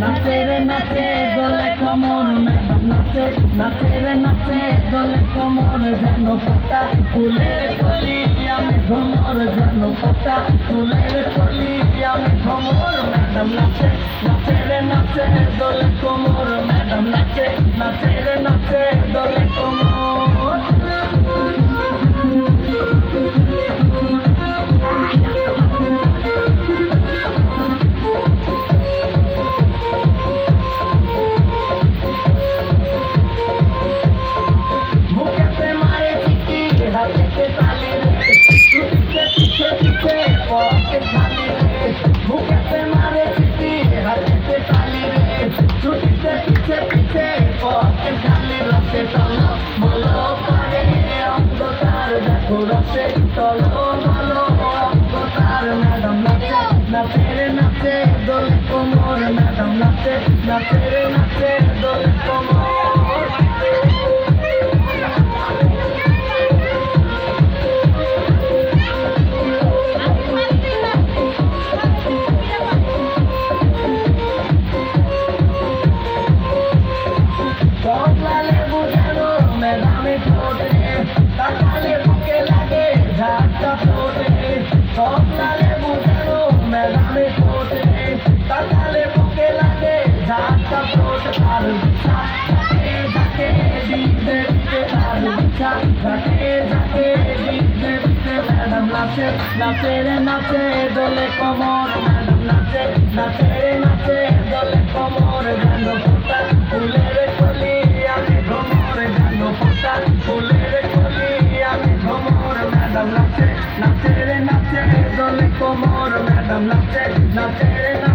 নাচে রে নাচে দোলে কমর নাচে নাচে রে নাচে দোলে কমর যেন পাতা ফুলের কলি আমি ভ্রমর যেন পাতা ফুলের কলি আমি ভ্রমর ম্যাডাম নাচে নাচে রে নাচে দোলে কমর ম্যাডাম নাচে নাচে রে নাচে দোলে কমর রসে তলো বলো অন্ধকার ম্যাডাম নাচে নাচে রে নাচে দোলে কোমর ম্যাডাম নাচে নাচে রে নাচে দোলে কোমর কমলালে নাচে নাচে রে নাচে দোলে কমর ম্যাডাম নাচে নাচে রে নাচে দোলে কমর যেন ফোটা ফুলের কলি আমি ভ্রমর যেন ফোটা ফুলের কলি আমি ভ্রমর ম্যাডাম নাচে নাচে রে নাচে দোলে কমর ম্যাডাম নাচে নাচে রে